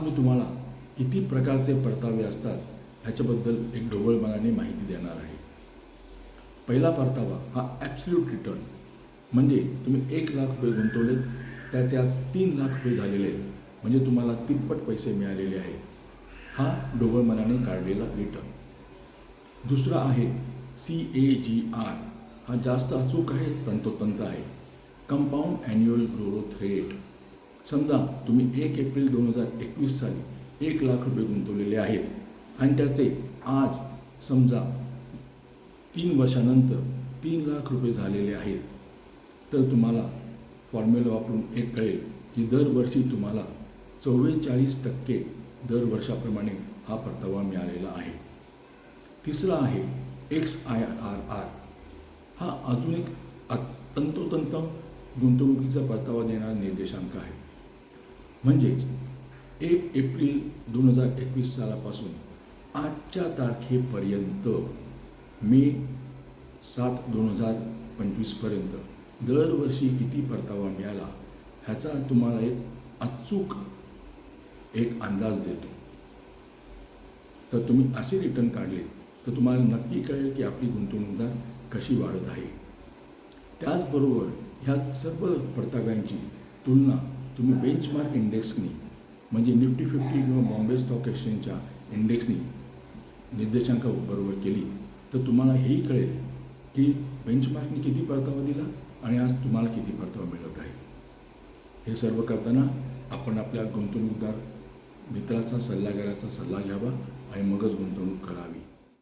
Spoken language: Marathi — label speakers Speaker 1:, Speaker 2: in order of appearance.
Speaker 1: आज मी तुम्हाला किती प्रकारचे परतावे असतात ह्याच्याबद्दल एक ढोबळमानाने माहिती देणार आहे. पहिला परतावा हा ॲब्सल्यूट रिटर्न म्हणजे तुम्ही एक लाख रुपये गुंतवले त्याचे आज तीन लाख रुपये झालेले आहेत. म्हणजे तुम्हाला तिप्पट पैसे मिळालेले आहेत. हा ढोबळमानाने काढलेला रिटर्न दुसरा आहे सी ए जी आर हा जास्त अचूक आहे तंतोतंत आहे. कंपाऊंड ॲन्युअल ग्रोथ रेट समजा तुम्ही एक एप्रिल दोन हजार एकवीस साली एक लाख रुपये गुंतवलेले आहेत आणि त्याचे आज समजा तीन वर्षानंतर तीन लाख रुपये झालेले आहेत तर तुम्हाला फॉर्म्युला वापरून एक कळेल की दरवर्षी तुम्हाला चव्वेचाळीस टक्के दरवर्षाप्रमाणे हा परतावा मिळालेला आहे. तिसरा आहे एक्स आय आर आर हा अजून एक तंतोतंत गुंतवणुकीचा परतावा देणारा निर्देशांक आहे. म्हणजेच एक एप्रिल दोन हजार एकवीस सालापासून आजच्या तारखेपर्यंत मे सात दोन हजार पंचवीसपर्यंत दरवर्षी किती परतावा मिळाला ह्याचा तुम्हाला एक अचूक एक अंदाज देतो. तर तुम्ही असे रिटर्न काढले तर तुम्हाला नक्की कळेल की आपली गुंतवणूकदार कशी वाढत आहे. त्याचबरोबर ह्या सर्व परताव्यांची तुलना तुम्ही बेंचमार्क इंडेक्सनी म्हणजे निफ्टी फिफ्टी किंवा बॉम्बे स्टॉक एक्सचेंजच्या इंडेक्सनी निर्देशांक बरोबर केली तर तुम्हाला हेही कळेल की बेंचमार्कने किती परतावा दिला आणि आज तुम्हाला किती परतावा मिळत आहे. हे सर्व करताना आपण आपल्या गुंतवणूकदार मित्राचा सल्लागाराचा सल्ला घ्यावा आणि मगच गुंतवणूक करावी.